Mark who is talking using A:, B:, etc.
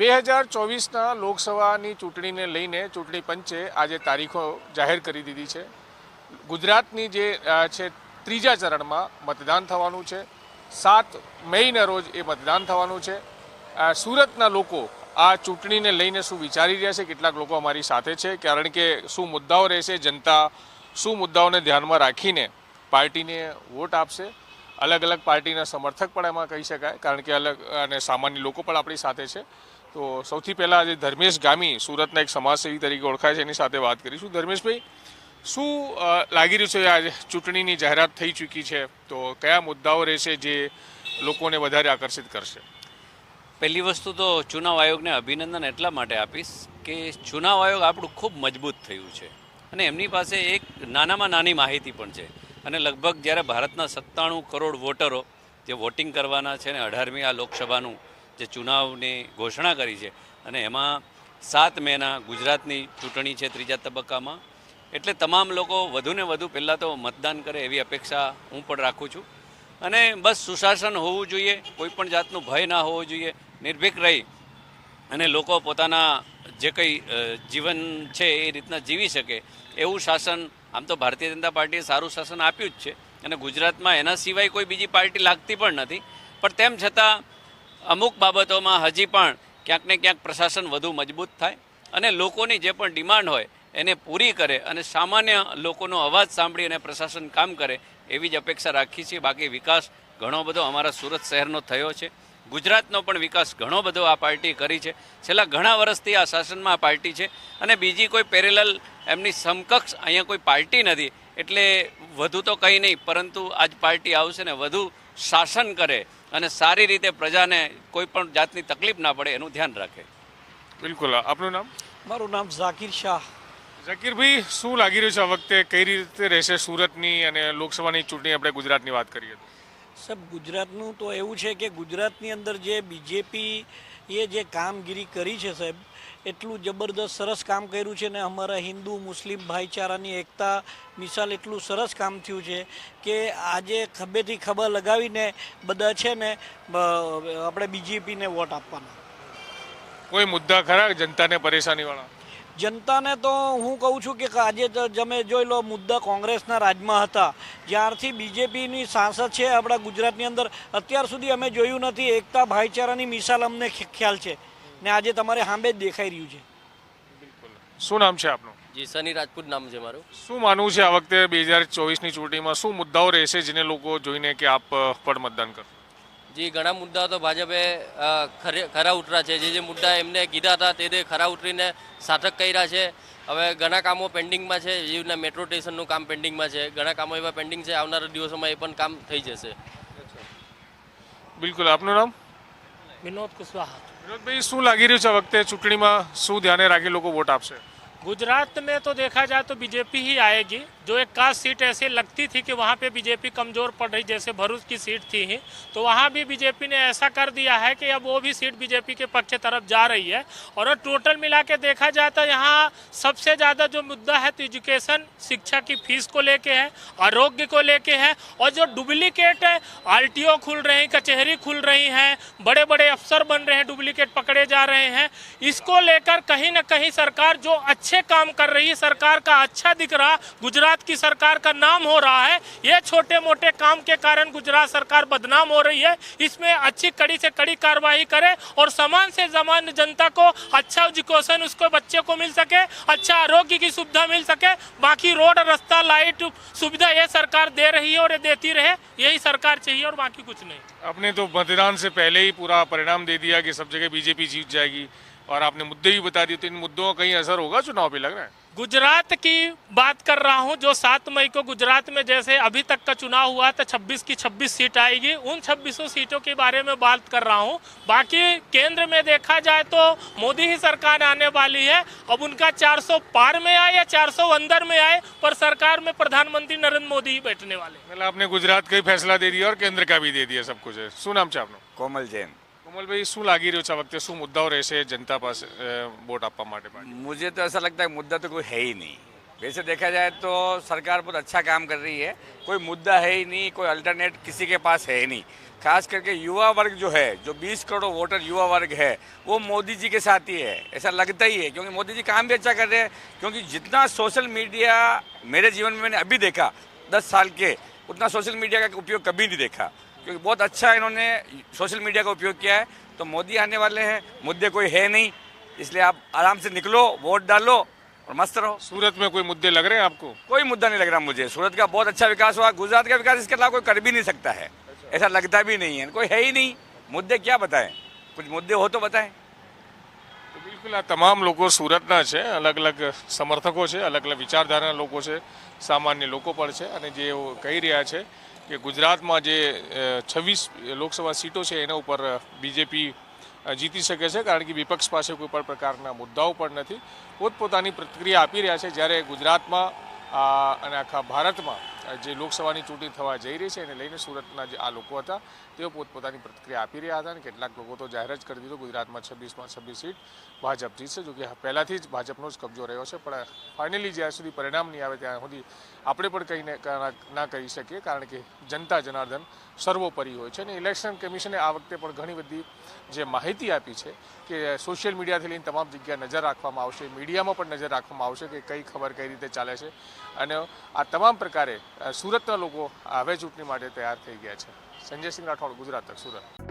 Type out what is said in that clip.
A: બે હજાર ચોવીસના લોકસભાની ચૂંટણીને લઈને ચૂંટણી પંચે આજે તારીખો જાહેર કરી દીધી છે. ગુજરાતની જે છે ત્રીજા ચરણમાં મતદાન થવાનું છે. સાત મેના રોજ એ મતદાન થવાનું છે. સુરતના લોકો આ ચૂંટણીને લઈને શું વિચારી રહ્યા છે? કેટલાક લોકો અમારી સાથે છે, કારણ કે શું મુદ્દાઓ રહેશે? જનતા શું મુદ્દાઓને ધ્યાનમાં રાખીને પાર્ટીને વોટ આપશે? અલગ અલગ પાર્ટીના સમર્થક પણ એમાં કહી શકાય, કારણ કે અલગ અને સામાન્ય લોકો પણ આપણી સાથે છે. તો સૌથી પહેલાં આજે ધર્મેશ ગામી સુરતના એક સમાજસેવી તરીકે ઓળખાય છે, એની સાથે વાત કરીશું. ધર્મેશભાઈ શું લાગી રહ્યું છે આજે ચૂંટણીની જાહેરાત થઈ ચૂકી છે? તો કયા મુદ્દાઓ રહેશે જે લોકોને વધારે આકર્ષિત કરશે?
B: પહેલી વસ્તુ તો ચુનાવ આયોગને અભિનંદન એટલા માટે આપીશ કે ચુનાવ આયોગ આપણું ખૂબ મજબૂત થયું છે. અને એમની પાસે એક નાનામાં નાની માહિતી પણ છે. અને લગભગ જ્યારે ભારતના સત્તાણું કરોડ વોટરો જે વોટિંગ કરવાના છે ને અઢારમી આ લોકસભાનું જે ચુનાવની ઘોષણા કરી છે અને એમાં સાત મેના ગુજરાતની ચૂંટણી છે ત્રીજા તબક્કામાં. એટલે તમામ લોકો વધુને વધુ પહેલાં તો મતદાન કરે એવી અપેક્ષા હું પણ રાખું છું. અને બસ સુશાસન હોવું જોઈએ, કોઈ પણ જાતનું ભય ના હોવો જોઈએ, નિર્ભીક રહી અને લોકો પોતાના જે કંઈ જીવન છે એ રીતના જીવી શકે. એવું શાસન આમ તો ભારતીય જનતા પાર્ટીએ સારું શાસન આપ્યું જ છે અને ગુજરાતમાં એના સિવાય કોઈ બીજી પાર્ટી લાગતી પણ નથી. પણ તેમ છતાં અમુક બાબતોમાં હજી પણ ક્યાંક ને ક્યાંક પ્રશાસન વધુ મજબૂત થાય અને લોકોની જે પણ ડિમાન્ડ હોય એને પૂરી કરે અને સામાન્ય લોકોનો અવાજ સાંભળી અને પ્રશાસન કામ કરે એવી જ અપેક્ષા રાખી છીએ બાકી વિકાસ ઘણો બધો અમારા સુરત શહેરનો થયો છે. ગુજરાતનો પણ વિકાસ ઘણો બધો આ પાર્ટી કરી છે. છેલ્લા ઘણા વર્ષથી આ શાસનમાં આ પાર્ટી છે અને બીજી કોઈ પેરેલલ એમની સમકક્ષ અહીંયા કોઈ પાર્ટી નથી. એટલે વધુ તો કંઈ નહીં, પરંતુ આજ પાર્ટી આવશે ને વધુ શાસન કરે અને સારી રીતે પ્રજાને કોઈ પણ જાતની તકલીફ ના પડે એનું ધ્યાન રાખે.
A: બિલકુલ. આપનું નામ?
C: મારું નામ ઝાકીર શાહ.
A: ઝકીરભાઈ શું લાગી રહ્યું છે આ વખતે? કઈ રીતે રહેશે સુરતની અને લોકસભાની ચૂંટણી? આપણે ગુજરાતની વાત કરીએ. તો
C: સાહેબ ગુજરાતનું તો એવું છે કે ગુજરાતની અંદર જે બીજેપી એ જે કામગીરી કરી છે સાહેબ, એટલું જબરદસ્ત સરસ કામ કર્યું છે ને અમારા હિન્દુ, મુસ્લિમ ભાઈચારાની એકતા મિસાલ એટલું સરસ કામ થયું છે કે આજે ખભેથી ખભા લગાવીને બધા છે ને આપણે બીજેપીને વોટ આપવાના.
A: કોઈ મુદ્દા ખરા જનતાને પરેશાનીવાળા?
C: જનતાને તો હું કહું છું કે આજે તમે જોઈ લો મુદ્દા કોંગ્રેસના રાજમાં હતા. જ્યારથી બીજેપીની સાંસદ છે આપણા ગુજરાતની અંદર અત્યાર સુધી અમે જોયું નથી એકતા ભાઈચારાની મિસાલ અમને ખ્યાલ છે. ને આજે તમારે હાંબે જ દેખાઈ રહ્યું છે.
A: શું નામ છે આપનું?
D: જી સની રાજપૂત નામ છે મારું.
A: શું માનવું છે આ વખતે બે હજાર ચોવીસની ચૂંટણીમાં શું મુદ્દાઓ રહેશે જેને લોકો જોઈને કે આપ પણ મતદાન કરશો?
D: જે ઘણા મુદ્દા તો ભાજપે ખરા ઉતરા છે. જે જે મુદ્દા એમને કીધા હતા તે તે ખરા ઉતરીને સાર્થક કર્યા છે. હવે ઘણા કામો પેન્ડિંગમાં છે. જેવીના મેટ્રો સ્ટેશનનું કામ પેન્ડિંગમાં છે. ઘણા કામો એવા પેન્ડિંગ છે. આવનારા દિવસોમાં એ પણ કામ થઈ જશે.
A: બિલકુલ. આપનું નામ?
E: વિનોદ કુશવાહા.
A: વિનોદભાઈ શું લાગી રહ્યું છે વખતે ચૂંટણીમાં? શું ધ્યાને રાખી લોકો વોટ આપશે?
E: गुजरात में तो देखा जाए तो बीजेपी ही आएगी। जो एक काश सीट ऐसे लगती थी कि वहाँ पे बीजेपी कमज़ोर पड़ रही, जैसे भरूच की सीट थी ही तो वहाँ भी बीजेपी ने ऐसा कर दिया है कि अब वो भी सीट बीजेपी के पक्ष तरफ़ जा रही है। और टोटल मिला के देखा जाए तो यहाँ सबसे ज़्यादा जो मुद्दा है तो एजुकेशन, शिक्षा की फ़ीस को लेके है, आरोग्य को लेके है, और जो डुप्लीकेट आरटीओ खुल रही, कचहरी खुल रही हैं बड़े बड़े अफसर बन रहे हैं, डुप्लीकेट पकड़े जा रहे हैं, इसको लेकर कहीं ना कहीं सरकार जो अच्छे काम कर रही है, सरकार का अच्छा दिख रहा, गुजरात की सरकार का नाम हो रहा है। ये छोटे मोटे काम के कारण गुजरात सरकार बदनाम हो रही है। इसमें अच्छी कड़ी से कड़ी कार्रवाई करे और समान से समान जनता को अच्छा एजुकेशन उसको बच्चे को मिल सके अच्छा आरोग्य की सुविधा मिल सके। बाकी रोड, रास्ता, लाइट सुविधा ये सरकार दे रही है और ये देती रहे। यही सरकार चाहिए और बाकी कुछ नहीं।
A: आपने तो मतदान से पहले ही पूरा परिणाम दे दिया कि सब जगह बीजेपी जीत जाएगी। और आपने मुद्दे भी बता दिए तो इन मुद्दों का कहीं असर होगा चुनाव पे लग रहा है?
E: गुजरात की बात कर रहा हूँ जो सात मई को गुजरात में जैसे अभी तक का चुनाव हुआ था 26 की 26 सीट आएगी। उन 26 सीटों के बारे में बात कर रहा हूँ। बाकी केंद्र में देखा जाए तो मोदी ही सरकार आने वाली है। अब उनका 400 पार में आए या 400 अंदर में आए पर सरकार में प्रधानमंत्री नरेंद्र मोदी ही बैठने वाले
A: मतलब आपने गुजरात का ही फैसला दे दिया और केंद्र का भी दे दिया सब कुछ। सुनाम चाहना
F: कोमल जैन।
A: કોમલભાઈ શું લાગી રહ્યું છે આ વખતે શું મુદ્દાઓ રહેશે જનતા પાસે અ, વોટ આપવા માટે
F: मुझे तो ऐसा लगता है मुद्दा तो कोई है ही नहीं वैसे देखा जाए तो सरकार बहुत अच्छा काम कर रही है कोई मुद्दा है ही नहीं कोई अल्टरनेट किसी के पास है ही नहीं खास करके युवा वर्ग जो है जो 20 करोड़ वोटर युवा वर्ग है वो मोदी जी के साथ ही है ऐसा लगता ही है क्योंकि मोदी जी काम भी अच्छा कर रहे हैं क्योंकि जितना सोशल मीडिया मेरे जीवन में मैंने अभी देखा दस साल के उतना सोशल मीडिया का उपयोग कभी नहीं देखा क्योंकि बहुत अच्छा इन्होंने सोशल मीडिया का उपयोग किया है तो मोदी आने वाले हैं मुद्दे कोई है नहीं इसलिए आप आराम से निकलो वोट डालो और मस्त रहो
A: सूरत में कोई मुद्दे लग रहे हैं आपको
F: कोई मुद्दा नहीं लग रहा मुझे सूरत का बहुत अच्छा विकास हुआ गुजरात का विकास इसके अलावा कोई कर भी नहीं सकता है ऐसा लगता भी नहीं है कोई है ही नहीं मुद्दे क्या बताएं कुछ मुद्दे हो तो बताएं
A: તો બિલકુલ આ તમામ લોકો સુરતના છે અલગ અલગ સમર્થકો છે અલગ અલગ વિચારધારાના લોકો છે સામાન્ય લોકો પણ છે અને જે એઓ કહી રહ્યા છે કે ગુજરાતમાં જે છવ્વીસ લોકસભા સીટો છે, એના ઉપર બીજેપી જીતી શકે છે, કારણ કે વિપક્ષ પાસે કોઈ પણ પ્રકારના મુદ્દાઓ પણ નથી. પોતપોતાની પ્રતિક્રિયા આપી રહ્યા છે, જ્યારે ગુજરાતમાં અને આખા ભારતમાં જે લોકસભાની ચૂંટણી થવા જઈ રહી છે એને લઈને સુરતના જે આ લોકો હતા, તેઓ પોતપોતાની પ્રતિક્રિયા આપી રહ્યા હતા અને કેટલાક લોકો તો જાહેર જ કરી દીધું, ગુજરાતમાં છવ્વીસમાં છવ્વીસ સીટ ભાજપ જીતશે, જોકે પહેલાંથી જ ભાજપનો જ કબજો રહ્યો છે, પણ ફાઇનલી જ્યાં સુધી પરિણામ નહીં આવે ત્યાં સુધી આપણે પણ કંઈ ના કહી શકીએ, કારણ કે જનતા જનાર્દન સર્વોપરી હોય છે અને ઇલેક્શન કમિશને આ વખતે પણ ઘણી બધી જે માહિતી આપી છે કે સોશિયલ મીડિયાથી લઈને તમામ જગ્યાએ નજર રાખવામાં આવશે, મીડિયામાં પણ નજર રાખવામાં આવશે કે કઈ ખબર કઈ રીતે ચાલે છે અને આ તમામ પ્રકારે સુરતના લોકો હવે ચૂંટણી માટે તૈયાર થઈ ગયા છે. સંજયસિંહ રાઠોડ, ગુજરાત તક, સુરત.